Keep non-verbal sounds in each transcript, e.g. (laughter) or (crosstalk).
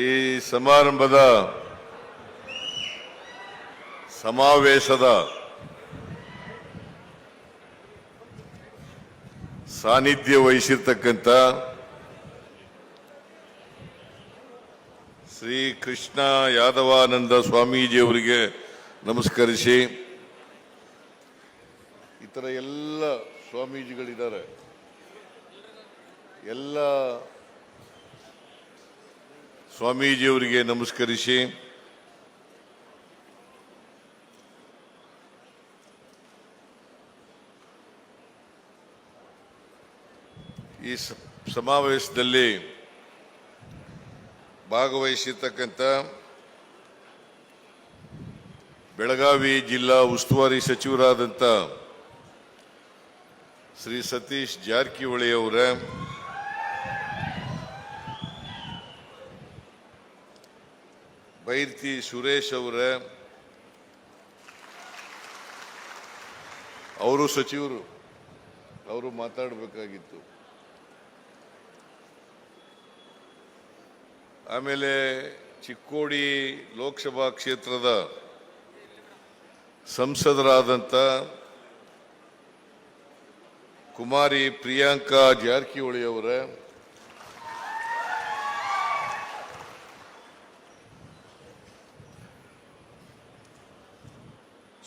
ಈ ಸಮಾರಂಭದ ಸಮಾವೇಶದ ಸಾನ್ನಿಧ್ಯ ವಹಿಸಿರ್ತಕ್ಕಂಥ ಶ್ರೀ ಕೃಷ್ಣ ಯಾದವಾನಂದ ಸ್ವಾಮೀಜಿಯವರಿಗೆ ನಮಸ್ಕರಿಸಿ ಇತರ ಎಲ್ಲ ಸ್ವಾಮೀಜಿಗಳಿದ್ದಾರೆ. ಎಲ್ಲ ಸ್ವಾಮೀಜಿಯವರಿಗೆ ನಮಸ್ಕರಿಸಿ. ಈ ಸಮಾವೇಶದಲ್ಲಿ ಭಾಗವಹಿಸಿರ್ತಕ್ಕಂಥ ಬೆಳಗಾವಿ ಜಿಲ್ಲಾ ಉಸ್ತುವಾರಿ ಸಚಿವರಾದಂಥ ಶ್ರೀ ಸತೀಶ್ ಜಾರಕಿಹೊಳಿ ಅವರ ಬೈರ್ತಿ ಸುರೇಶ್ ಅವರ, ಅವರು ಸಚಿವರು, ಅವರು ಮಾತಾಡಬೇಕಾಗಿತ್ತು. ಆಮೇಲೆ ಚಿಕ್ಕೋಡಿ ಲೋಕಸಭಾ ಕ್ಷೇತ್ರದ ಸಂಸದರಾದಂಥ ಕುಮಾರಿ ಪ್ರಿಯಾಂಕಾ ಜಾರಕಿಹೊಳಿ ಅವರ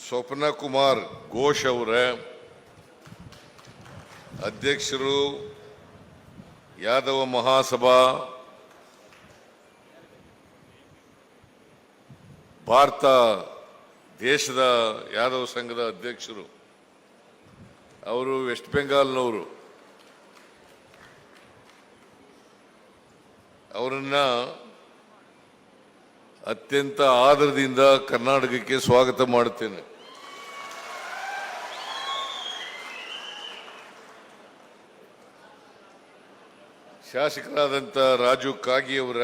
ಸ್ವಪ್ನ ಕುಮಾರ್ ಘೋಷ್ ಅವರ, ಅಧ್ಯಕ್ಷರು ಯಾದವ ಮಹಾಸಭಾ, ಭಾರತ ದೇಶದ ಯಾದವ ಸಂಘದ ಅಧ್ಯಕ್ಷರು, ಅವರು ವೆಸ್ಟ್ ಬೆಂಗಾಲ್ನವರು. ಅವರನ್ನು ಅತ್ಯಂತ ಆದರದಿಂದ ಕರ್ನಾಟಕಕ್ಕೆ ಸ್ವಾಗತ ಮಾಡುತ್ತೇನೆ ಶಾಸಕರಾದಂಥ ರಾಜು ಕಾಗಿಯವರ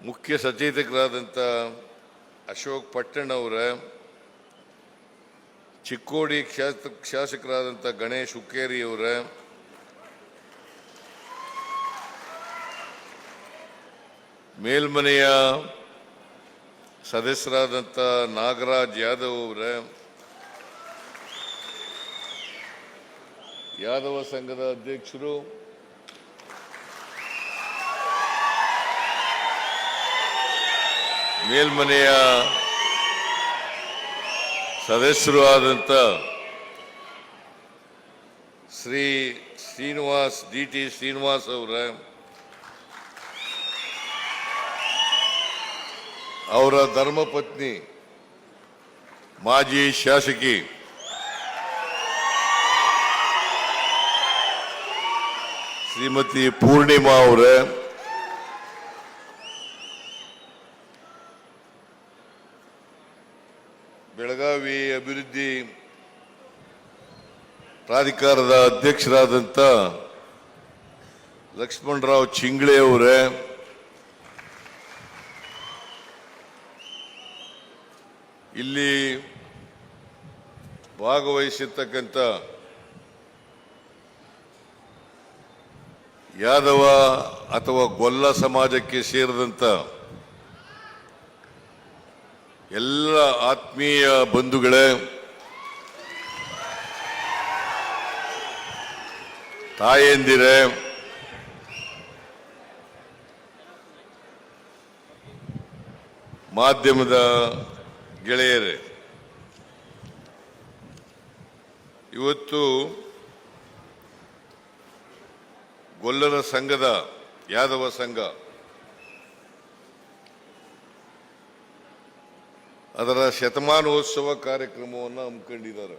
ಮುಖ್ಯ ಸಚೇತಕರಾದಂಥ ಅಶೋಕ್ ಪಟ್ಟಣ್ಣವರ ಚಿಕ್ಕೋಡಿ ಶಾಸ- ಶಾಸಕರಾದಂಥ ಗಣೇಶ್ ಹುಕ್ಕೇರಿ ಅವರ, ಮೇಲ್ಮನೆಯ ಸದಸ್ಯರಾದಂಥ ನಾಗರಾಜ್ ಯಾದವ್ ಅವರ ಯಾದವ ಸಂಘದ ಅಧ್ಯಕ್ಷರು, ಮೇಲ್ಮನೆಯ ಸದಸ್ಯರು ಆದಂಥ ಶ್ರೀ ಶ್ರೀನಿವಾಸ್ ಡಿ ಟಿ ಶ್ರೀನಿವಾಸ್ ಅವರ ಅವರ ಧರ್ಮಪತ್ನಿ ಮಾಜಿ ಶಾಸಕಿ ಶ್ರೀಮತಿ ಪೂರ್ಣಿಮಾ ಅವರ. ಬೆಳಗಾವಿ ಅಭಿವೃದ್ಧಿ ಪ್ರಾಧಿಕಾರದ ಅಧ್ಯಕ್ಷರಾದಂಥ ಲಕ್ಷ್ಮಣರಾವ್ ಚಿಂಗ್ಳೆ ಅವರೇ. ಇಲ್ಲಿ ಭಾಗವಹಿಸಿರ್ತಕ್ಕಂಥ ಯಾದವ ಅಥವಾ ಗೊಲ್ಲ ಸಮಾಜಕ್ಕೆ ಸೇರಿದಂಥ ಎಲ್ಲ ಆತ್ಮೀಯ ಬಂಧುಗಳೇ ತಾಯಂದಿರೇ ಮಾಧ್ಯಮದ ಗೆಳೆಯರೇ ಇವತ್ತು ಗೊಲ್ಲರ ಸಂಘದ ಯಾದವ ಸಂಘ. ಅದರ ಶತಮಾನೋತ್ಸವ ಕಾರ್ಯಕ್ರಮವನ್ನು ಹಮ್ಮಿಕೊಂಡಿದ್ದಾರೆ.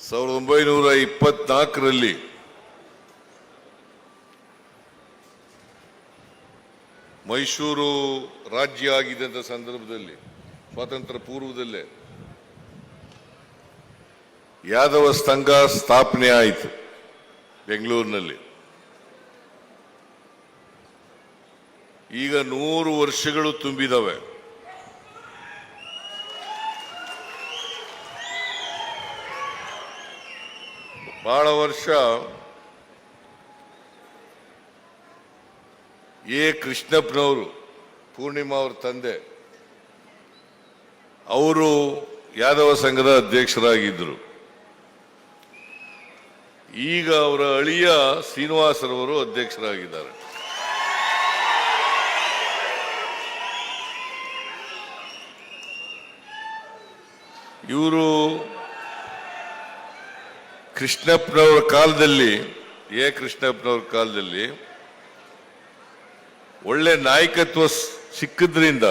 ಸಾವಿರದ ಒಂಬೈನೂರ ಇಪ್ಪತ್ನಾಲ್ಕರಲ್ಲಿ ಮೈಸೂರು ರಾಜ್ಯ ಆಗಿದ್ದಂಥ ಸಂದರ್ಭದಲ್ಲಿ, ಸ್ವಾತಂತ್ರ್ಯ ಪೂರ್ವದಲ್ಲೇ. ಯಾದವ ಸಂಘ ಸ್ಥಾಪನೆ ಆಯಿತು. ಬೆಂಗಳೂರಿನಲ್ಲಿ. ಈಗ ನೂರು ವರ್ಷಗಳು ತುಂಬಿದವೆ. ಬಹಳ ವರ್ಷ ಎ. ಕೃಷ್ಣಪ್ಪನವರು, ಪೂರ್ಣಿಮಾ ಅವ್ರ ತಂದೆ, ಅವರು ಯಾದವ ಸಂಘದ ಅಧ್ಯಕ್ಷರಾಗಿದ್ದರು. ಈಗ ಅವರ ಅಳಿಯ ಶ್ರೀನಿವಾಸರವರು ಅಧ್ಯಕ್ಷರಾಗಿದ್ದಾರೆ. ಇವರು ಕೃಷ್ಣಪ್ಪನವರ ಕಾಲದಲ್ಲಿ, ಎ. ಕೃಷ್ಣಪ್ಪನವ್ರ ಕಾಲದಲ್ಲಿ ಒಳ್ಳೆ ನಾಯಕತ್ವ ಸಿಕ್ಕಿದ್ರಿಂದ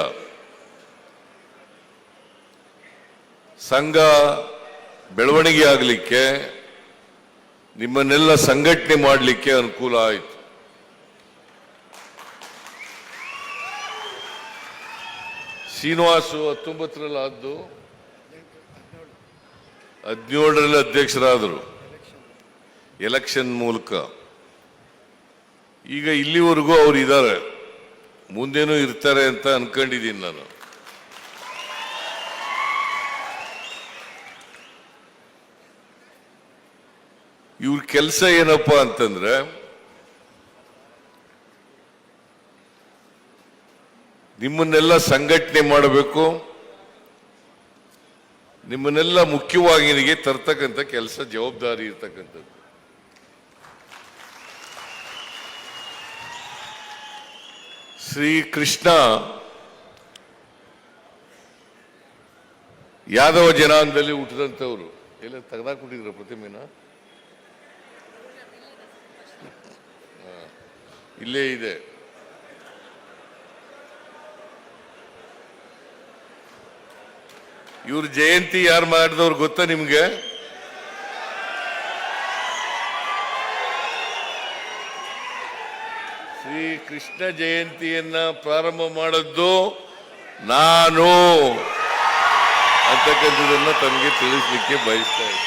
ಸಂಘ ಬೆಳವಣಿಗೆ ಆಗಲಿಕ್ಕೆ ನಿಮ್ಮನ್ನೆಲ್ಲ ಸಂಘಟನೆ ಮಾಡಲಿಕ್ಕೆ ಅನುಕೂಲ ಆಯಿತು. ಶ್ರೀನಿವಾಸು ಹತ್ತೊಂಬತ್ತರಲ್ಲಿ ಆದ್ದು, ಹದಿನೇಳರಲ್ಲಿ ಅಧ್ಯಕ್ಷರಾದರು. ಎಲೆಕ್ಷನ್ ಮೂಲಕ. ಈಗ ಇಲ್ಲಿವರೆಗೂ ಅವರು ಇದ್ದಾರೆ. ಮುಂದೇನೂ ಇರ್ತಾರೆ ಅಂತ ಅನ್ಕೊಂಡಿದ್ದೀನಿ ನಾನು. ಇವ್ರ ಕೆಲಸ ಏನಪ್ಪ ಅಂತಂದ್ರೆ, ನಿಮ್ಮನ್ನೆಲ್ಲ ಸಂಘಟನೆ ಮಾಡಬೇಕು, ನಿಮ್ಮನ್ನೆಲ್ಲ ಮುಖ್ಯವಾಹಿನಿಗೆ ತರ್ತಕ್ಕಂಥ ಕೆಲಸ, ಜವಾಬ್ದಾರಿ ಇರ್ತಕ್ಕಂಥದ್ದು. ಶ್ರೀ ಕೃಷ್ಣ ಯಾದವ ಜನಾಂಗದಲ್ಲಿ ಹುಟ್ಟಿದಂಥವ್ರು. ಎಲ್ಲ ತೆಗೆದಾಕ್ಬಿಟ್ಟಿದ್ರು ಪ್ರತಿಮೆನ. ಇಲ್ಲೇ ಇದೆ. ಇವ್ರ ಜಯಂತಿ ಯಾರು ಮಾಡಿದವ್ರು ಗೊತ್ತಾ ನಿಮ್ಗೆ? ಶ್ರೀ ಕೃಷ್ಣ ಜಯಂತಿಯನ್ನ ಪ್ರಾರಂಭ ಮಾಡದ್ದು ನಾನು ಅಂತಕ್ಕಂಥದನ್ನ ತಮಗೆ ತಿಳಿಸ್ಲಿಕ್ಕೆ ಬಯಸ್ತಾ ಇದ್ದೀನಿ.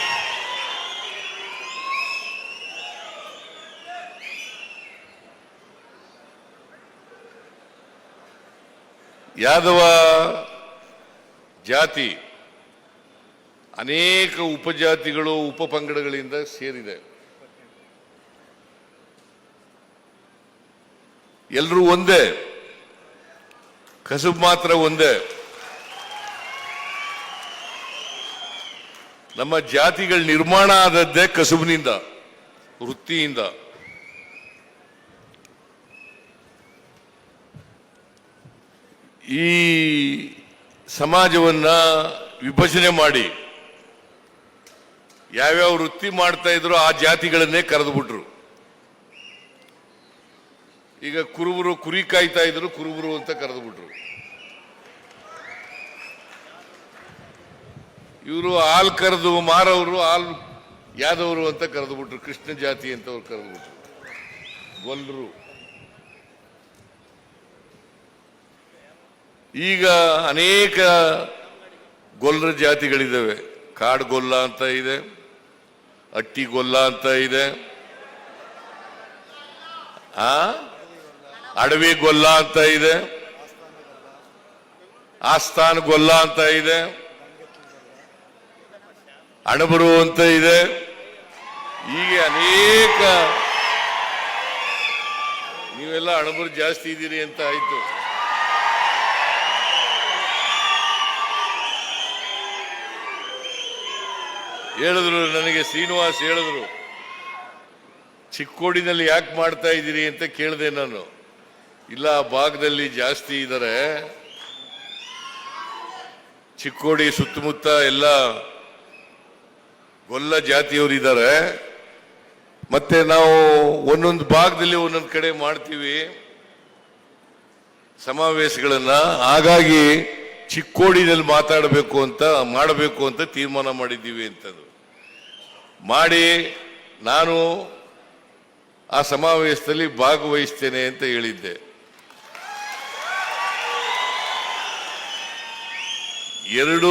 ಯಾದವ ಜಾತಿ ಅನೇಕ ಉಪಜಾತಿಗಳು, ಉಪಪಂಗಡಗಳಿಂದ ಸೇರಿದೆ. ಎಲ್ಲರೂ ಒಂದೇ, ಕಸುಬು ಮಾತ್ರ ಒಂದೇ. ನಮ್ಮ ಜಾತಿಗಳ ನಿರ್ಮಾಣ ಆದದ್ದೇ ಕಸುಬಿನಿಂದ, ವೃತ್ತಿಯಿಂದ. ಈ ಸಮಾಜವನ್ನು ವಿಭಜನೆ ಮಾಡಿ ಯಾವ್ಯಾವ ವೃತ್ತಿ ಮಾಡ್ತಾ ಇದ್ರು ಆ ಜಾತಿಗಳನ್ನೇ ಕರೆದುಬಿಟ್ರು. ಈಗ ಕುರುಬರು ಕುರಿ ಕಾಯ್ತಾ ಇದ್ರು ಕುರುಬರು ಅಂತ ಕರೆದುಬಿಟ್ರು. ಇವರು ಹಾಲ್ ಕರೆದು ಮಾರವರು, ಹಾಲ್ ಯಾದವರು ಅಂತ ಕರೆದುಬಿಟ್ರು. ಕೃಷ್ಣ ಜಾತಿ ಅಂತ ಕರೆದುಬಿಟ್ರು. ಕರೆದು ಈಗ ಅನೇಕ ಗೊಲ್ಲರ ಜಾತಿಗಳಿದ್ದಾವೆ. ಕಾಡ್ಗೊಲ್ಲ ಅಂತ ಇದೆ, ಅಟ್ಟಿ ಗೊಲ್ಲ ಅಂತ ಇದೆ. ಆ? ಅಡವಿ ಗೊಲ್ಲ ಅಂತ ಇದೆ. ಆಸ್ಥಾನ ಗೊಲ್ಲ ಅಂತ ಇದೆ. ಅಣಬರು ಅಂತ ಇದೆ. ಹೀಗೆ ಅನೇಕ, ನೀವೆಲ್ಲ ಅಣಬರು ಜಾಸ್ತಿ ಇದ್ದೀರಿ ಅಂತ ಆಯ್ತು. ಹೇಳಿದ್ರು, ನನಗೆ ಶ್ರೀನಿವಾಸ್ ಹೇಳಿದ್ರು, ಚಿಕ್ಕೋಡಿನಲ್ಲಿ ಯಾಕೆ ಮಾಡ್ತಾ ಇದ್ದೀರಿ ಅಂತ ಕೇಳಿದೆ ನಾನು. ಇಲ್ಲ ಆ ಭಾಗದಲ್ಲಿ ಜಾಸ್ತಿ ಇದ್ದಾರೆ ಚಿಕ್ಕೋಡಿ ಸುತ್ತಮುತ್ತ ಎಲ್ಲ ಗೊಲ್ಲ ಜಾತಿಯವರು ಇದ್ದಾರೆ ಮತ್ತೆ ನಾವು ಒಂದೊಂದು ಭಾಗದಲ್ಲಿ ಒಂದೊಂದು ಕಡೆ ಮಾಡ್ತೀವಿ ಸಮಾವೇಶಗಳನ್ನ. ಹಾಗಾಗಿ ಚಿಕ್ಕೋಡಿನಲ್ಲಿ ಮಾತಾಡಬೇಕು ಅಂತ, ಮಾಡಬೇಕು ಅಂತ ತೀರ್ಮಾನ ಮಾಡಿದ್ದೀವಿ ಅಂತಂದ್ರು ಮಾಡಿ ನಾನು ಆ ಸಮಾವೇಶದಲ್ಲಿ ಭಾಗವಹಿಸ್ತೇನೆ ಅಂತ ಹೇಳಿದ್ದೆ. ಎರಡು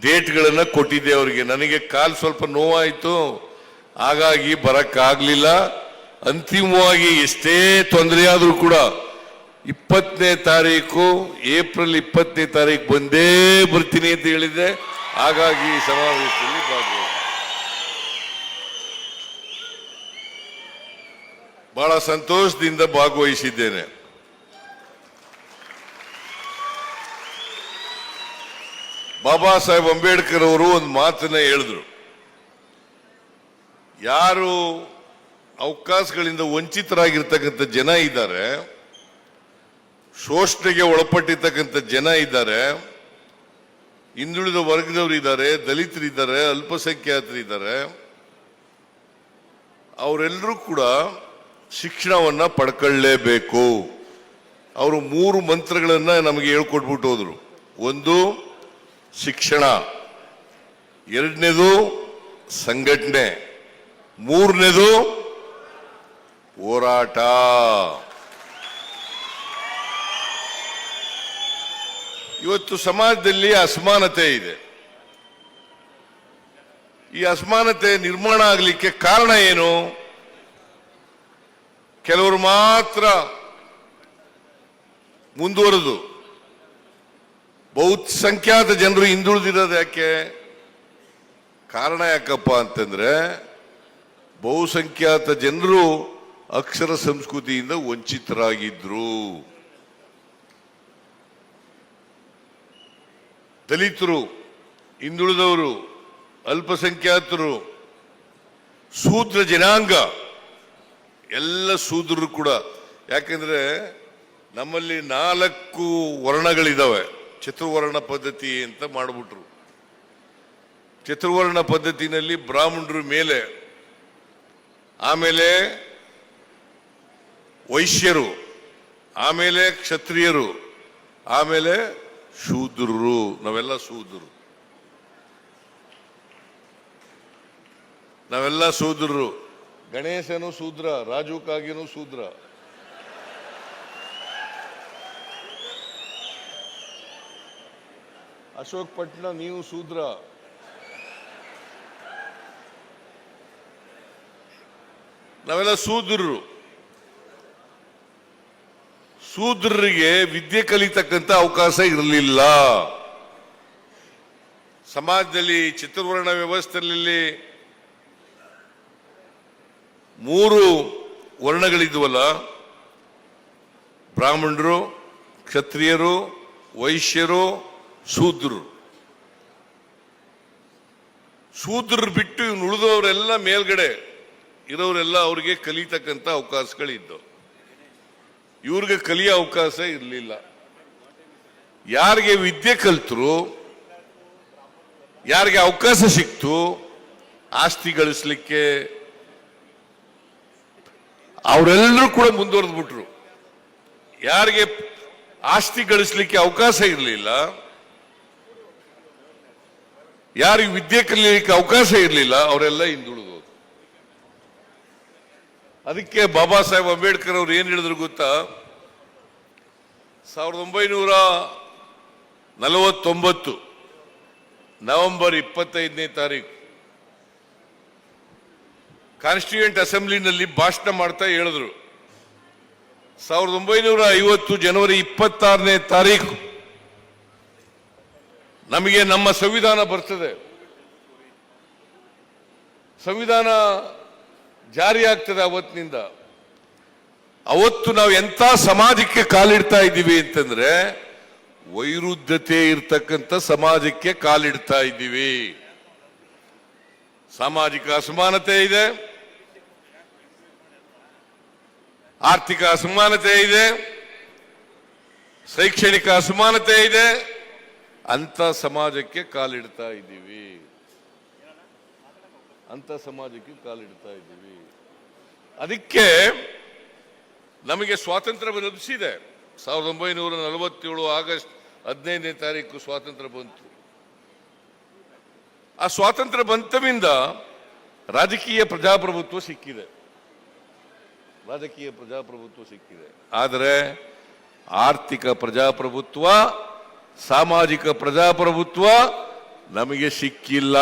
ಡೇಟ್ಗಳನ್ನು ಕೊಟ್ಟಿದ್ದೆ ಅವರಿಗೆ. ನನಗೆ ಕಾಲು ಸ್ವಲ್ಪ ನೋವಾಯಿತು. ಹಾಗಾಗಿ ಬರೋಕ್ಕಾಗಲಿಲ್ಲ. ಅಂತಿಮವಾಗಿ ಎಷ್ಟೇ ತೊಂದರೆ ಆದರೂ ಕೂಡ ಇಪ್ಪತ್ತನೇ ತಾರೀಕು, ಏಪ್ರಿಲ್ ಇಪ್ಪತ್ತನೇ ತಾರೀಕು ಬಂದೇ ಬರ್ತೀನಿ ಅಂತ ಹೇಳಿದ್ದೆ. ಹಾಗಾಗಿ ಸಮಾವೇಶದಲ್ಲಿ ಭಾಗವಹಿಸಿ ಬಹಳ ಸಂತೋಷದಿಂದ ಭಾಗವಹಿಸಿದ್ದೇನೆ. ಬಾಬಾ ಸಾಹೇಬ್ ಅಂಬೇಡ್ಕರ್ ಅವರು ಒಂದು ಮಾತನ್ನ ಹೇಳಿದ್ರು. ಯಾರು ಅವಕಾಶಗಳಿಂದ ವಂಚಿತರಾಗಿರ್ತಕ್ಕಂಥ ಜನ ಇದ್ದಾರೆ, ಶೋಷಣೆಗೆ ಒಳಪಟ್ಟಿರ್ತಕ್ಕಂಥ ಜನ ಇದ್ದಾರೆ, ಹಿಂದುಳಿದ ವರ್ಗದವರು ಇದ್ದಾರೆ ದಲಿತರಿದ್ದಾರೆ ಅಲ್ಪಸಂಖ್ಯಾತರಿದ್ದಾರೆ ಅವರೆಲ್ಲರೂ ಕೂಡ ಶಿಕ್ಷಣವನ್ನ ಪಡ್ಕೊಳ್ಳೇಬೇಕು. ಅವರು ಮೂರು ಮಂತ್ರಗಳನ್ನು ನಮಗೆ ಹೇಳ್ಕೊಟ್ಬಿಟ್ಟು ಹೋದ್ರು. ಒಂದು, ಶಿಕ್ಷಣ. ಎರಡನೇದು, ಸಂಘಟನೆ. ಮೂರನೇದು, ಹೋರಾಟ. ಇವತ್ತು ಸಮಾಜದಲ್ಲಿ ಅಸಮಾನತೆ ಇದೆ. ಈ ಅಸಮಾನತೆ ನಿರ್ಮಾಣ ಆಗಲಿಕ್ಕೆ ಕಾರಣ ಏನು? ಕೆಲವರು ಮಾತ್ರ ಮುಂದುವರೆದು ಬಹುಸಂಖ್ಯಾತ ಜನರು ಹಿಂದುಳಿದಿರೋದು ಯಾಕೆ? ಕಾರಣ ಯಾಕಪ್ಪ ಅಂತಂದ್ರೆ ಬಹುಸಂಖ್ಯಾತ ಜನರು ಅಕ್ಷರ ಸಂಸ್ಕೃತಿಯಿಂದ ವಂಚಿತರಾಗಿದ್ರು. ದಲಿತರು, ಹಿಂದುಳಿದವರು, ಅಲ್ಪಸಂಖ್ಯಾತರು, ಶೂದ್ರ ಜನಾಂಗ ಎಲ್ಲ ಶೂದ್ರರು ಕೂಡ. ಯಾಕಂದ್ರೆ ನಮ್ಮಲ್ಲಿ ನಾಲ್ಕು ವರ್ಣಗಳಿದಾವೆ. ಚತುರ್ವರ್ಣ ಪದ್ಧತಿ ಅಂತ ಮಾಡಿಬಿಟ್ರು. ಚತುರ್ವರ್ಣ ಪದ್ಧತಿನಲ್ಲಿ ಬ್ರಾಹ್ಮಣರು ಮೇಲೆ, ಆಮೇಲೆ ವೈಶ್ಯರು, ಆಮೇಲೆ ಕ್ಷತ್ರಿಯರು, ಆಮೇಲೆ ಶೂದ್ರರು. ನಾವೆಲ್ಲ ಶೂದ್ರರು. ನಾವೆಲ್ಲ ಶೂದ್ರರು. ಗಣೇಶನು ಶೂದ್ರ, ರಾಜುಕಾಗಿನೂ ಶೂದ್ರ. ಅಶೋಕ್ ಪಟ್ನ, ನೀವು ಶೂದ್ರ. ನಾವೆಲ್ಲ ಶೂದ್ರರು. ಸೂದ್ರರಿಗೆ ವಿದ್ಯೆ ಕಲಿತಕ್ಕಂಥ ಅವಕಾಶ ಇರಲಿಲ್ಲ. ಸಮಾಜದಲ್ಲಿ ಚಿತ್ರವರ್ಣ ವ್ಯವಸ್ಥೆಯಲ್ಲಿ ಮೂರು ವರ್ಣಗಳಿದ್ವಲ್ಲ, ಬ್ರಾಹ್ಮಣರು, ಕ್ಷತ್ರಿಯರು, ವೈಶ್ಯರು, ಶೂದ್ರರು. ಶೂದ್ರರು ಬಿಟ್ಟು ಇವ್ನು ಉಳಿದವರೆಲ್ಲ ಮೇಲ್ಗಡೆ ಇರೋರೆಲ್ಲ ಅವ್ರಿಗೆ ಕಲಿತಕ್ಕಂಥ ಅವಕಾಶಗಳಿದ್ದವು. ಇವ್ರಿಗೆ ಕಲಿಯೋ ಅವಕಾಶ ಇರಲಿಲ್ಲ. ಯಾರಿಗೆ ವಿದ್ಯೆ ಕಲ್ತರು, ಯಾರಿಗೆ ಅವಕಾಶ ಸಿಕ್ತು, ಆಸ್ತಿ ಗಳಿಸ್ಲಿಕ್ಕೆ ಅವರೆಲ್ಲರೂ ಕೂಡ ಮುಂದುವರೆದು ಬಿಟ್ರು ಯಾರಿಗೆ ಆಸ್ತಿ ಗಳಿಸ್ಲಿಕ್ಕೆ ಅವಕಾಶ ಇರಲಿಲ್ಲ, ಯಾರಿಗೆ ವಿದ್ಯೆ ಕಲಿಯಲಿಕ್ಕೆ ಅವಕಾಶ ಇರಲಿಲ್ಲ, ಅವರೆಲ್ಲ ಹಿಂದುಳಿದು ಅದಕ್ಕೆ ಬಾಬಾ ಸಾಹೇಬ್ ಅಂಬೇಡ್ಕರ್ ಅವ್ರು ಏನ್ ಹೇಳಿದ್ರು ಗೊತ್ತಾ? ಸಾವಿರದ ಒಂಬೈನೂರ ನಲವತ್ತೊಂಬತ್ತು, ನವೆಂಬರ್ ಇಪ್ಪತ್ತೈದನೇ ತಾರೀಕು. ಕಾನ್ಸ್ಟಿಟ್ಯೂಯೆಂಟ್ ಅಸೆಂಬ್ಲಿನಲ್ಲಿ ಭಾಷಣ ಮಾಡ್ತಾ ಹೇಳಿದ್ರು. ಸಾವಿರದ ಒಂಬೈನೂರ ಐವತ್ತು ಜನವರಿ ಇಪ್ಪತ್ತಾರನೇ ತಾರೀಕು ನಮಗೆ ನಮ್ಮ ಸಂವಿಧಾನ ಬರ್ತದೆ. ಸಂವಿಧಾನ ಜಾರಿ ಆಗ್ತದೆ ಅವತ್ತಿನಿಂದ. ಅವತ್ತು ನಾವು ಎಂತ ಸಮಾಜಕ್ಕೆ ಕಾಲಿಡ್ತಾ ಇದ್ದೀವಿ ಅಂತಂದ್ರೆ, ವೈರುದ್ಧತೆ ಇರ್ತಕ್ಕಂಥ ಸಮಾಜಕ್ಕೆ ಕಾಲಿಡ್ತಾ ಇದ್ದೀವಿ. ಸಾಮಾಜಿಕ ಅಸಮಾನತೆ ಇದೆ. ಆರ್ಥಿಕ ಅಸಮಾನತೆ ಇದೆ, ಶೈಕ್ಷಣಿಕ ಅಸಮಾನತೆ ಇದೆ ಅಂತ ಸಮಾಜಕ್ಕೆ ಕಾಲಿಡ್ತಾ ಇದ್ದೀವಿ. ಅಂತ ಸಮಾಜಕ್ಕೆ ಕಾಲಿಡ್ತಾ ಇದ್ದೀವಿ. ಅದಕ್ಕೆ ನಮಗೆ ಸ್ವಾತಂತ್ರ್ಯ ಲಭಿಸಿದೆ. ಸಾವಿರದ ಒಂಬೈನೂರ ನಲವತ್ತೇಳು ಆಗಸ್ಟ್ ಹದಿನೈದನೇ ತಾರೀಕು ಸ್ವಾತಂತ್ರ್ಯ ಬಂತು. ಆ ಸ್ವಾತಂತ್ರ್ಯ ಬಂತವಿಂದ ರಾಜಕೀಯ ಪ್ರಜಾಪ್ರಭುತ್ವ ಸಿಕ್ಕಿದೆ. ರಾಜಕೀಯ ಪ್ರಜಾಪ್ರಭುತ್ವ ಸಿಕ್ಕಿದೆ. ಆದರೆ ಆರ್ಥಿಕ ಪ್ರಜಾಪ್ರಭುತ್ವ, ಸಾಮಾಜಿಕ ಪ್ರಜಾಪ್ರಭುತ್ವ ನಮಗೆ ಸಿಕ್ಕಿಲ್ಲ.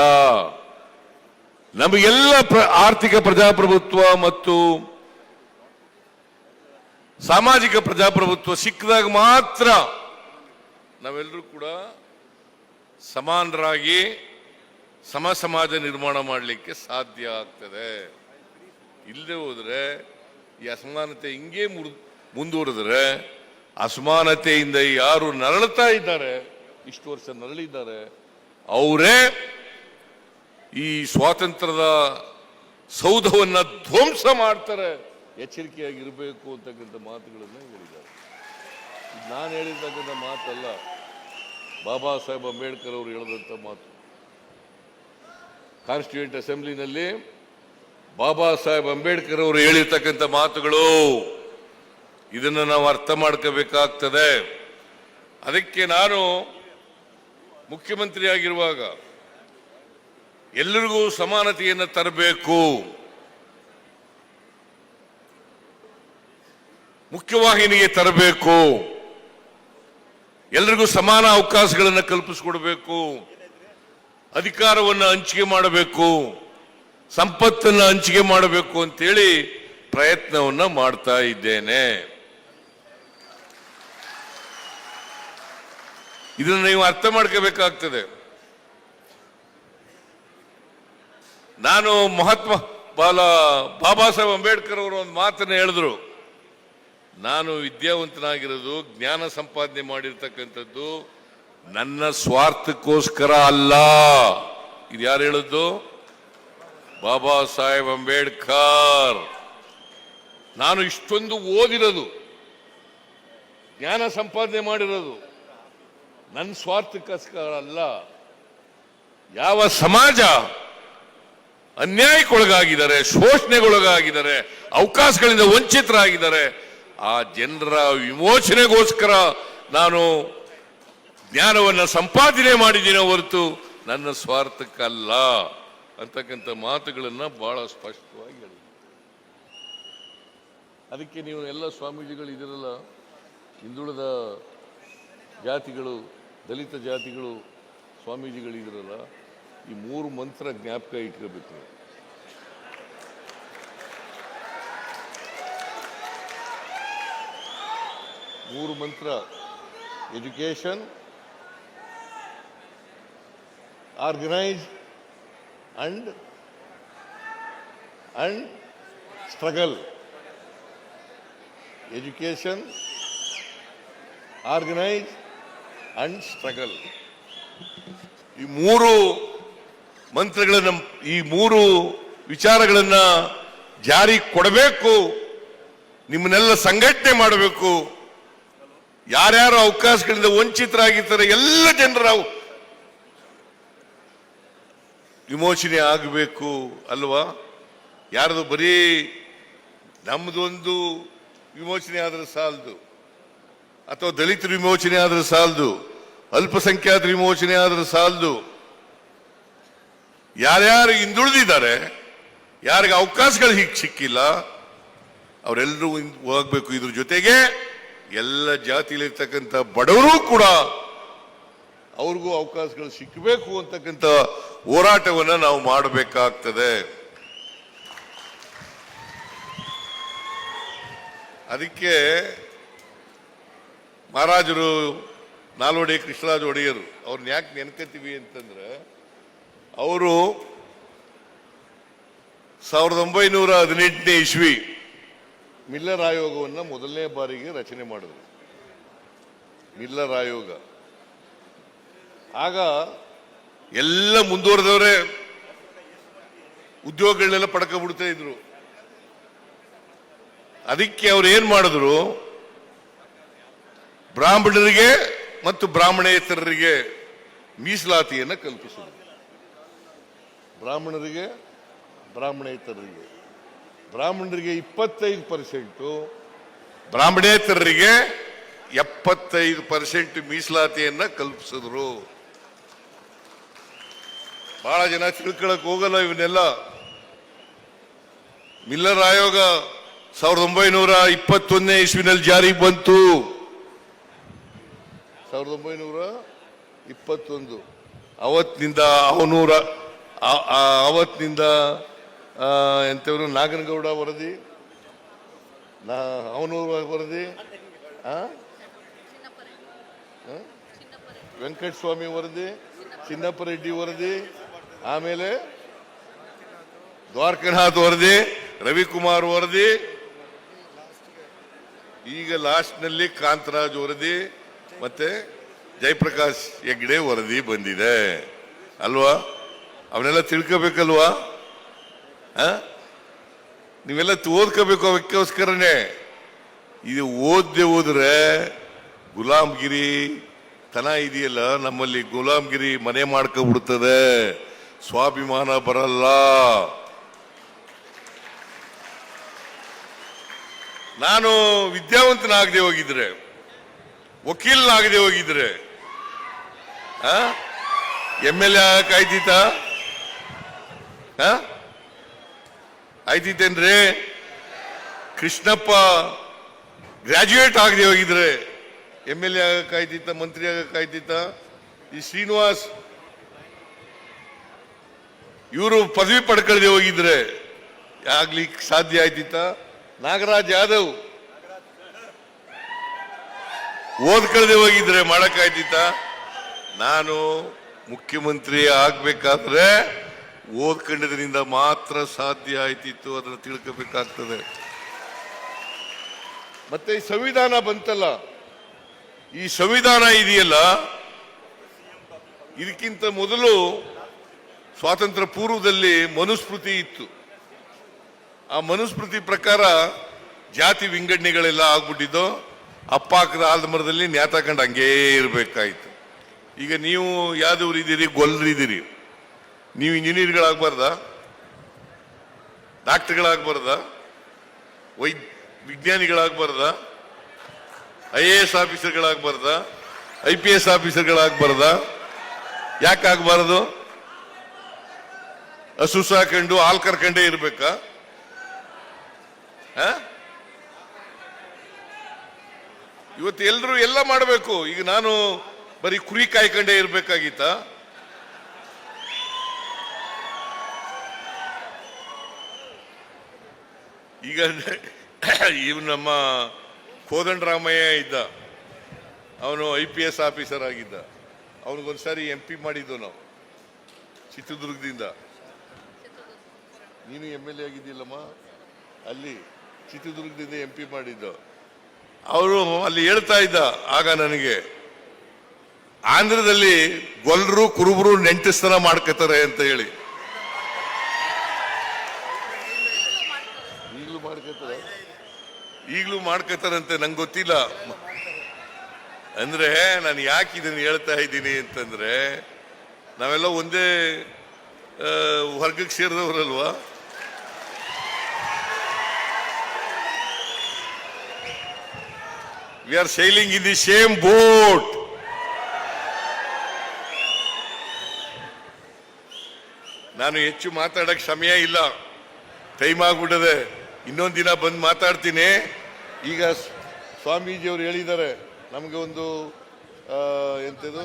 ನಮಗೆಲ್ಲ ಆರ್ಥಿಕ ಪ್ರಜಾಪ್ರಭುತ್ವ ಮತ್ತು ಸಾಮಾಜಿಕ ಪ್ರಜಾಪ್ರಭುತ್ವ ಸಿಕ್ಕಿದಾಗ ಮಾತ್ರ ನಾವೆಲ್ಲರೂ ಕೂಡ ಸಮಾನರಾಗಿ ಸಮ ಸಮಾಜ ನಿರ್ಮಾಣ ಮಾಡಲಿಕ್ಕೆ ಸಾಧ್ಯ ಆಗ್ತದೆ. ಇಲ್ಲದೆ ಹೋದ್ರೆ ಈ ಅಸಮಾನತೆ ಹಿಂಗೆ ಮುಂದುವರೆದ್ರೆ ಅಸಮಾನತೆಯಿಂದ ಯಾರು ನರಳುತ್ತಾ ಇದ್ದಾರೆ, ಇಷ್ಟು ವರ್ಷ ನರಳಿದ್ದಾರೆ, ಅವರೇ ಈ ಸ್ವಾತಂತ್ರ್ಯದ ಸೌಧವನ್ನ ಧ್ವಂಸ ಮಾಡ್ತಾರೆ, ಎಚ್ಚರಿಕೆಯಾಗಿರಬೇಕು ಅಂತಕ್ಕಂಥ ಮಾತುಗಳನ್ನ ಹೇಳಿದ್ದಾರೆ. ನಾನು ಹೇಳಿರ್ತಕ್ಕಂಥ ಮಾತಲ್ಲ, ಬಾಬಾ ಸಾಹೇಬ್ ಅಂಬೇಡ್ಕರ್ ಅವರು ಹೇಳಿದಂಥ ಮಾತು. ಕಾನ್ಸ್ಟಿಟ್ಯೂಂಟ್ ಅಸೆಂಬ್ಲಿನಲ್ಲಿ ಬಾಬಾ ಸಾಹೇಬ್ ಅಂಬೇಡ್ಕರ್ ಅವರು ಹೇಳಿರ್ತಕ್ಕಂಥ ಮಾತುಗಳು ಇದನ್ನು ನಾವು ಅರ್ಥ ಮಾಡ್ಕೋಬೇಕಾಗ್ತದೆ. ಅದಕ್ಕೆ ನಾನು ಮುಖ್ಯಮಂತ್ರಿ ಆಗಿರುವಾಗ ಎಲ್ಲರಿಗೂ ಸಮಾನತೆಯನ್ನು ತರಬೇಕು. ಮುಖ್ಯವಾಹಿನಿಗೆ ತರಬೇಕು. ಎಲ್ರಿಗೂ ಸಮಾನ ಅವಕಾಶಗಳನ್ನು ಕಲ್ಪಿಸಿಕೊಡಬೇಕು. ಅಧಿಕಾರವನ್ನು ಹಂಚಿಕೆ ಮಾಡಬೇಕು. ಸಂಪತ್ತನ್ನು ಹಂಚಿಕೆ ಮಾಡಬೇಕು ಅಂತೇಳಿ ಪ್ರಯತ್ನವನ್ನ ಮಾಡ್ತಾ ಇದ್ದೇನೆ. ಇದನ್ನು ನೀವು ಅರ್ಥ ಮಾಡ್ಕೋಬೇಕಾಗ್ತದೆ. ನಾನು ಮಹಾತ್ಮ ಬಾಲ ಬಾಬಾ ಸಾಹೇಬ್ ಅಂಬೇಡ್ಕರ್ ಅವರು ಒಂದು ಮಾತನ್ನು ಹೇಳಿದ್ರು. ನಾನು ವಿದ್ಯಾವಂತನಾಗಿರೋದು, ಜ್ಞಾನ ಸಂಪಾದನೆ ಮಾಡಿರ್ತಕ್ಕಂಥದ್ದು ನನ್ನ ಸ್ವಾರ್ಥಕ್ಕೋಸ್ಕರ ಅಲ್ಲ. ಇದು ಯಾರು ಹೇಳಿದ್ದು? ಬಾಬಾ ಸಾಹೇಬ್ ಅಂಬೇಡ್ಕರ್. ನಾನು ಇಷ್ಟೊಂದು ಓದಿರೋದು, ಜ್ಞಾನ ಸಂಪಾದನೆ ಮಾಡಿರೋದು ನನ್ನ ಸ್ವಾರ್ಥಕ್ಕೋಸ್ಕರ ಅಲ್ಲ. ಯಾವ ಸಮಾಜ ಅನ್ಯಾಯಕ್ಕೊಳಗಾಗಿದ್ದಾರೆ, ಶೋಷಣೆಗೊಳಗಾಗಿದ್ದಾರೆ, ಅವಕಾಶಗಳಿಂದ ವಂಚಿತರಾಗಿದ್ದಾರೆ, ಆ ಜನರ ವಿಮೋಚನೆಗೋಸ್ಕರ ನಾನು ಜ್ಞಾನವನ್ನು ಸಂಪಾದನೆ ಮಾಡಿದ್ದೀನಿ ಹೊರತು ನನ್ನ ಸ್ವಾರ್ಥಕ್ಕಲ್ಲ. ಅಂತಕ್ಕಂಥ ಮಾತುಗಳನ್ನು ಬಹಳ ಸ್ಪಷ್ಟವಾಗಿ ಹೇಳಿ. ಅದಕ್ಕೆ ನೀವು ಎಲ್ಲ ಸ್ವಾಮೀಜಿಗಳು ಇದಿರಲ್ಲ, ಹಿಂದುಳಿದ ಜಾತಿಗಳು, ದಲಿತ ಜಾತಿಗಳು ಸ್ವಾಮೀಜಿಗಳು ಇದಿರಲ್ಲ, ಈ ಮೂರು ಮಂತ್ರ ಜ್ಞಾಪಕ ಇಟ್ಕೋಬೇಕು ಮೂರು ಮಂತ್ರ education organize and and struggle. education organize and struggle. ಈ ಮೂರು ಮಂತ್ರಗಳನ್ನು, ಈ ಮೂರು ವಿಚಾರಗಳನ್ನು ಜಾರಿ ಕೊಡಬೇಕು, ನಿಮ್ಮನ್ನೆಲ್ಲ ಸಂಘಟನೆ ಮಾಡಬೇಕು. ಯಾರ್ಯಾರು ಅವಕಾಶಗಳಿಂದ ವಂಚಿತರಾಗಿರ್ತಾರೆ, ಎಲ್ಲ ಜನರ ವಿಮೋಚನೆ ಆಗಬೇಕು ಅಲ್ವಾ? ಯಾರದು ಬರೀ ನಮ್ಮದೊಂದು ವಿಮೋಚನೆ ಆದರೆ ಸಾಲದು. ಅಥವಾ ದಲಿತ ವಿಮೋಚನೆ ಆದರೆ ಸಾಲದು. ಅಲ್ಪಸಂಖ್ಯಾತರ ವಿಮೋಚನೆ ಆದರೆ ಸಾಲದು. ಯಾರ್ಯಾರು ಹಿಂದುಳಿದಿದ್ದಾರೆ, ಯಾರಿಗೆ ಅವಕಾಶಗಳು ಹೀಗೆ ಸಿಕ್ಕಿಲ್ಲ, ಅವರೆಲ್ಲರೂ ಹೋಗ್ಬೇಕು. ಇದ್ರ ಜೊತೆಗೆ ಎಲ್ಲ ಜಾತಿಯಲ್ಲಿರ್ತಕ್ಕಂಥ ಬಡವರು ಕೂಡ ಅವ್ರಿಗೂ ಅವಕಾಶಗಳು ಸಿಕ್ಕಬೇಕು ಅಂತಕ್ಕಂಥ ಹೋರಾಟವನ್ನು ನಾವು ಮಾಡಬೇಕಾಗ್ತದೆ. ಅದಕ್ಕೆ ಮಹಾರಾಜರು, ನಾಲ್ವಡಿ ಕೃಷ್ಣರಾಜ ಒಡೆಯರು, ಅವ್ರನ್ನ ಯಾಕೆ ನೆನಕತ್ತೀವಿ ಅಂತಂದ್ರೆ, ಅವರು ಸಾವಿರದ ಒಂಬೈನೂರ ಹದಿನೆಂಟನೇ ಇಸ್ವಿ ಮಿಲ್ಲರ್ ಆಯೋಗವನ್ನು ಮೊದಲನೇ ಬಾರಿಗೆ ರಚನೆ ಮಾಡಿದ್ರು. ಮಿಲ್ಲರ್ ಆಯೋಗ. ಆಗ ಎಲ್ಲ ಮುಂದುವರೆದವರೇ ಉದ್ಯೋಗಗಳನ್ನೆಲ್ಲ ಪಡ್ಕೊಬಿಡ್ತಾ ಇದ್ರು. ಅದಕ್ಕೆ ಅವ್ರು ಏನ್ ಮಾಡಿದ್ರು? ಬ್ರಾಹ್ಮಣರಿಗೆ ಮತ್ತು ಬ್ರಾಹ್ಮಣೇತರರಿಗೆ ಮೀಸಲಾತಿಯನ್ನು ಕಲ್ಪಿಸಿದ್ರು. ಬ್ರಾಹ್ಮಣರಿಗೆ, ಬ್ರಾಹ್ಮಣೇತರರಿಗೆ. ಬ್ರಾಹ್ಮಣರಿಗೆ ಇಪ್ಪತ್ತೈದು ಪರ್ಸೆಂಟು, ಬ್ರಾಹ್ಮಣೇತರರಿಗೆ ಎಪ್ಪತ್ತೈದು ಪರ್ಸೆಂಟ್ ಮೀಸಲಾತಿಯನ್ನು ಕಲ್ಪಿಸಿದ್ರು. ಬಹಳ ಜನ ತಿಳ್ಕೊಳಕ್ ಹೋಗಲ್ಲ ಇವನ್ನೆಲ್ಲ. ಮಿಲ್ಲರ್ ಆಯೋಗ ಸಾವಿರದ ಒಂಬೈನೂರ ಇಪ್ಪತ್ತೊಂದನೇ ಇಸ್ವಿನಲ್ಲಿ ಜಾರಿಗೆ ಬಂತು. ಸಾವಿರದ ಒಂಬೈನೂರ ಇಪ್ಪತ್ತೊಂದು. ಅವತ್ತಿನಿಂದ ಅವನೂರ ಅವತ್ತಿನಿಂದ ಆ, ಎಂತವರು ನಾಗನಗೌಡ ವರದಿ? ನಾ ಅವನೂರ ವರದಿ? ವೆಂಕಟಸ್ವಾಮಿ ವರದಿ? ಚಿನ್ನಪ್ಪ ರೆಡ್ಡಿ ವರದಿ? ಆಮೇಲೆ ದ್ವಾರಕನಾಥ್ ವರದಿ, ರವಿಕುಮಾರ್ ವರದಿ, ಈಗ ಲಾಸ್ಟ್ನಲ್ಲಿ ಕಾಂತರಾಜ್ ವರದಿ ಮತ್ತೆ ಜಯಪ್ರಕಾಶ್ ಹೆಗ್ಡೆ ವರದಿ ಬಂದಿದೆ. ಅಲ್ವಾ? ಅವನ್ನೆಲ್ಲ ತಿಳ್ಕೋಬೇಕಲ್ವಾ? ನೀವೆಲ್ಲ ಓದ್ಕೋಬೇಕು ಅವಕ್ಕೋಸ್ಕರನೇ. ಇದು ಓದ್ದೆ ಹೋದ್ರೆ ಗುಲಾಮ್ಗಿರಿ ತನ ಇದೆಯಲ್ಲ ನಮ್ಮಲ್ಲಿ ಗುಲಾಮ್ಗಿರಿ ಮನೆ ಮಾಡ್ಕೊಬಿಡ್ತದೆ ಸ್ವಾಭಿಮಾನ ಬರಲ್ಲ. ನಾನು ವಿದ್ಯಾವಂತನಾಗದೆ ಹೋಗಿದ್ರೆ, ವಕೀಲನಾಗದೆ ಹೋಗಿದ್ರೆ ಎಂ ಎಲ್ ಎ ಆಯ್ತೀತ? ಆಯ್ತಿತ್ತೇನ್ರಿ ಕೃಷ್ಣಪ್ಪ ಗ್ರಾಜ್ಯುಯೇಟ್ ಆಗದೆ ಹೋಗಿದ್ರೆ, ಎಂ ಎಲ್ ಎ ಆಗಕ್ಕಾಯ್ತಿತ್ತ ಮಂತ್ರಿ ಆಗಕ್ಕಾಯ್ತಿತ್ತ ಈ ಶ್ರೀನಿವಾಸ್ ಇವರು ಪದವಿ ಪಡ್ಕೊಳ್ಳದೆ ಹೋಗಿದ್ರೆ ಆಗ್ಲಿಕ್ಕೆ ಸಾಧ್ಯ ಆಯ್ತಿತ್ತ? ನಾಗರಾಜ್ ಯಾದವ್. ಓದ್ಕೊಳ್ಳದೆ ಹೋಗಿದ್ರೆ ಮಾಡಕ್ಕಾಯ್ತಿತ್ತ ನಾನು ಮುಖ್ಯಮಂತ್ರಿ ಆಗ್ಬೇಕಾದ್ರೆ ಓದ್ಕೊಂಡಿದ್ರಿಂದ ಮಾತ್ರ ಸಾಧ್ಯ ಆಯ್ತಿತ್ತು, ಅದನ್ನು ತಿಳ್ಕೋಬೇಕಾಗ್ತದೆ. ಮತ್ತೆ ಈ ಸಂವಿಧಾನ ಬಂತಲ್ಲ? ಈ ಸಂವಿಧಾನ ಇದೆಯಲ್ಲ? ಇದಕ್ಕಿಂತ ಮೊದಲು ಸ್ವಾತಂತ್ರ್ಯ ಪೂರ್ವದಲ್ಲಿ ಮನುಸ್ಮೃತಿ ಇತ್ತು. ಆ ಮನುಸ್ಮೃತಿ ಪ್ರಕಾರ ಜಾತಿ ವಿಂಗಡಣೆಗಳೆಲ್ಲ ಆಗ್ಬಿಟ್ಟಿದ್ದು, ಅಪ್ಪ ಹಾಕದ ಆಲದ ಮರದಲ್ಲಿ ನ್ಯಾತಾಕೊಂಡು ಹಂಗೇ ಇರಬೇಕಾಯ್ತು. ಈಗ ನೀವು ಯಾವ್ದವ್ರು ಇದ್ದೀರಿ ಗೊಲ್ಲರಿದ್ದೀರಿ ನೀವು ಇಂಜಿನಿಯರ್ಗಳಾಗಬಾರ್ದ? ಡಾಕ್ಟರ್ಗಳಾಗಬಾರ್ದ? ವೈ, ವಿಜ್ಞಾನಿಗಳಾಗಬಾರ್ದ? ಐ ಎ ಎಸ್ ಆಫೀಸರ್ಗಳಾಗಬಾರ್ದ? ಐ ಪಿ ಎಸ್ ಆಫೀಸರ್ಗಳಾಗಬಾರ್ದ? ಯಾಕಾಗಬಾರದು? ಹಸು ಸಾಕೊಂಡು ಹಾಲು ಕರ್ಕೊಂಡೇ ಇರ್ಬೇಕಾ? ಇವತ್ತು ಎಲ್ರು ಎಲ್ಲ ಮಾಡಬೇಕು. ಈಗ ನಾನು ಬರೀ ಕುರಿ ಕಾಯ್ಕೊಂಡೇ ಇರ್ಬೇಕಾಗಿತ್ತ? ಈಗ (coughs) ಇವ್ ನಮ್ಮ ಕೋದಂಡರಾಮಯ್ಯ ಇದ್ದ. ಅವನು ಐ ಪಿ ಎಸ್ ಆಫೀಸರ್ ಆಗಿದ್ದ. ಅವನಿಗೊಂದ್ಸಾರಿ ಎಂ ಪಿ ಮಾಡಿದ್ದು ನಾವು ಚಿತ್ರದುರ್ಗದಿಂದ. ನೀನು ಎಂ ಎಲ್ ಎ ಆಗಿದ್ದಿಲ್ಲಮ್ಮ ಅಲ್ಲಿ ಚಿತ್ರದುರ್ಗದಿಂದ ಎಂ ಪಿ ಮಾಡಿದ್ದು. ಅವರು ಅಲ್ಲಿ ಹೇಳ್ತಾ ಇದ್ದ ಆಗ ನನಗೆ, ಆಂಧ್ರದಲ್ಲಿ ಗೊಲ್ರು, ಕುರುಬರು ನೆಂಟಸ್ತನ ಮಾಡ್ಕೋತಾರೆ ಅಂತ ಹೇಳಿ. ಈಗಲೂ ಮಾಡ್ಕೋತಾರೆ? ಈಗಲೂ ಮಾಡ್ಕೋತಾರಂತೆ ನಂಗೆ ಗೊತ್ತಿಲ್ಲ. ಅಂದ್ರೆ ನಾನು ಯಾಕೆ ಇದನ್ನು ಹೇಳ್ತಾ ಇದ್ದೀನಿ ಅಂತಂದ್ರೆ, ನಾವೆಲ್ಲ ಒಂದೇ ವರ್ಗಕ್ಕೆ ಸೇರಿದವರಲ್ವಾ? We are sailing in the same boat ನಾನು ಹೆಚ್ಚು ಮಾತಾಡಕ್ ಸಮಯ ಇಲ್ಲ. ಟೈಮ್ ಆಗ್ಬಿಟ್ಟದೆ. ಇನ್ನೊಂದು ದಿನ ಬಂದು ಮಾತಾಡ್ತೀನಿ. ಈಗ ಸ್ವಾಮೀಜಿ ಸ್ವಾಮೀಜಿಯವರು ಹೇಳಿದ್ದಾರೆ, ನಮಗೆ ಒಂದು ಎಂತದು?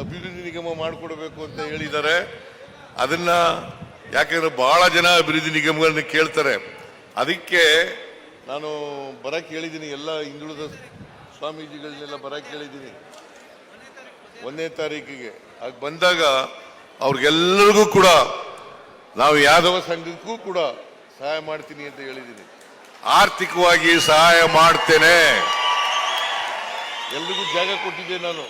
ಅಭಿವೃದ್ಧಿ ನಿಗಮ ಮಾಡಿಕೊಡ್ಬೇಕು ಅಂತ ಹೇಳಿದ್ದಾರೆ. ಅದನ್ನ ಯಾಕೆಂದರೆ ಬಹಳ ಜನ ಅಭಿವೃದ್ಧಿ ನಿಗಮಗಳನ್ನ ಕೇಳ್ತಾರೆ. ಅದಕ್ಕೆ ನಾನು ಬರಕ್ಕೆ ಹೇಳಿದ್ದೀನಿ ಎಲ್ಲ ಹಿಂದುಳಿದ ಸ್ವಾಮೀಜಿಗಳನ್ನೆಲ್ಲ ಬರಕ್ಕೆ ಹೇಳಿದ್ದೀನಿ ಒಂದನೇ ತಾರೀಕಿಗೆ. ಆಗ ಬಂದಾಗ ಅವ್ರಿಗೆಲ್ಲರಿಗೂ ಕೂಡ, ನಾವು ಯಾದವ ಸಂಘಕ್ಕೂ ಕೂಡ ಸಹಾಯ ಮಾಡ್ತೀನಿ ಅಂತ ಹೇಳಿದ್ದೀನಿ. ಆರ್ಥಿಕವಾಗಿ ಸಹಾಯ ಮಾಡ್ತೇನೆ. ಎಲ್ರಿಗೂ ಜಾಗ ಕೊಟ್ಟಿದ್ದೆ ನಾನು.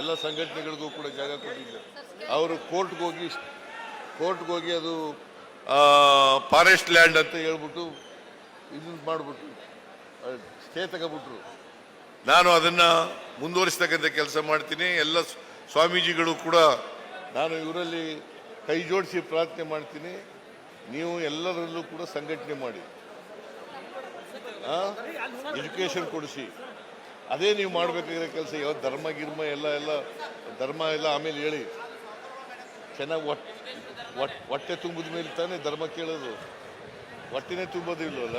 ಎಲ್ಲ ಸಂಘಟನೆಗಳಿಗೂ ಕೂಡ ಜಾಗ ಕೊಟ್ಟಿದ್ದೆ. ಅವರು ಕೋರ್ಟ್ಗೋಗಿ ಹೋಗಿ ಕೋರ್ಟ್ಗೆ ಹೋಗಿ ಅದು ಫಾರೆಸ್ಟ್ ಲ್ಯಾಂಡ್ ಅಂತ ಹೇಳ್ಬಿಟ್ಟು ಇದು ಮಾಡಿಬಿಟ್ರು. ಸ್ಟೇ ತಗೊಬಿಟ್ರು. ನಾನು ಅದನ್ನು ಮುಂದುವರಿಸ್ತಕ್ಕಂಥ ಕೆಲಸ ಮಾಡ್ತೀನಿ. ಎಲ್ಲ ಸ್ವಾಮೀಜಿಗಳು ಕೂಡ ನಾನು ಇವರಲ್ಲಿ ಕೈ ಜೋಡಿಸಿ ಪ್ರಾರ್ಥನೆ ಮಾಡ್ತೀನಿ. ನೀವು ಎಲ್ಲರಲ್ಲೂ ಕೂಡ ಸಂಘಟನೆ ಮಾಡಿ. ಎಜುಕೇಷನ್ ಕೊಡಿಸಿ. ಅದೇ ನೀವು ಮಾಡಬೇಕಾಗಿರೋ ಕೆಲಸ, ಯಾವ ಧರ್ಮ, ಗಿರ್ಮ, ಎಲ್ಲ ಎಲ್ಲ, ಧರ್ಮ ಎಲ್ಲ ಆಮೇಲೆ ಹೇಳಿ. ಚೆನ್ನಾಗಿ ಹೊಟ್ಟೆ ತುಂಬಿದ ಮೇಲೆ ತಾನೇ ಧರ್ಮ ಕೇಳೋದು. ಹೊಟ್ಟೆನೇ ತುಂಬೋದಿಲ್ವಲ್ಲ?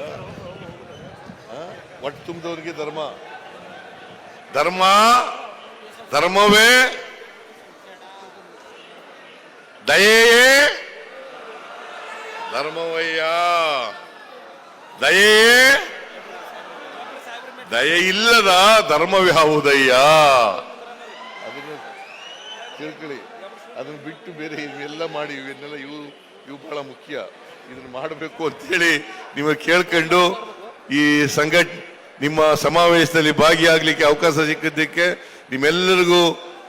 ಹೊಟ್ಟೆ ತುಂಬಿದವನಿಗೆ ಧರ್ಮ. ಧರ್ಮ, ಧರ್ಮವೇ ದಯೆಯೇ ಧರ್ಮವಯ್ಯ. ದಯೆಯೇ ದಯೆ ಇಲ್ಲದ ಧರ್ಮವ್ಯಾವುದಯ್ಯ ಅದನ್ನು ತಿಳ್ಕೊಳ್ಳಿ. ಅದನ್ನು ಬಿಟ್ಟು ಬೇರೆ ಇವೆಲ್ಲ ಮಾಡಿ, ಇವನ್ನೆಲ್ಲ ಇವು ಇವು ಬಹಳ ಮುಖ್ಯ. ಇದನ್ನ ಮಾಡಬೇಕು ಅಂತೇಳಿ ನೀವು ಕೇಳ್ಕೊಂಡು ಈ ಸಂಘಟ, ನಿಮ್ಮ ಸಮಾವೇಶದಲ್ಲಿ ಭಾಗಿಯಾಗಲಿಕ್ಕೆ ಅವಕಾಶ ಸಿಕ್ಕಿದ್ದಕ್ಕೆ ನಿಮ್ಮೆಲ್ಲರಿಗೂ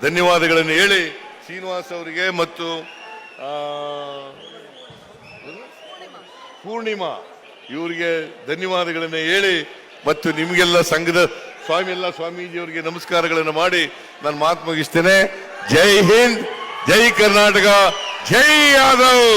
ಧನ್ಯವಾದಗಳನ್ನು ಹೇಳಿ ಶ್ರೀನಿವಾಸ್ ಅವರಿಗೆ ಮತ್ತು ಪೂರ್ಣಿಮಾ. ಇವರಿಗೆ ಧನ್ಯವಾದಗಳನ್ನು ಹೇಳಿ ಮತ್ತು ನಿಮಗೆಲ್ಲ ಸಂಘದ ಸ್ವಾಮಿ, ಎಲ್ಲ ಸ್ವಾಮೀಜಿಯವರಿಗೆ ನಮಸ್ಕಾರಗಳನ್ನು ಮಾಡಿ ನಾನು ಮಾತು ಮುಗಿಸ್ತೇನೆ. ಜೈ ಹಿಂದ್, ಜೈ ಕರ್ನಾಟಕ, ಜೈ ಯಾದವ್!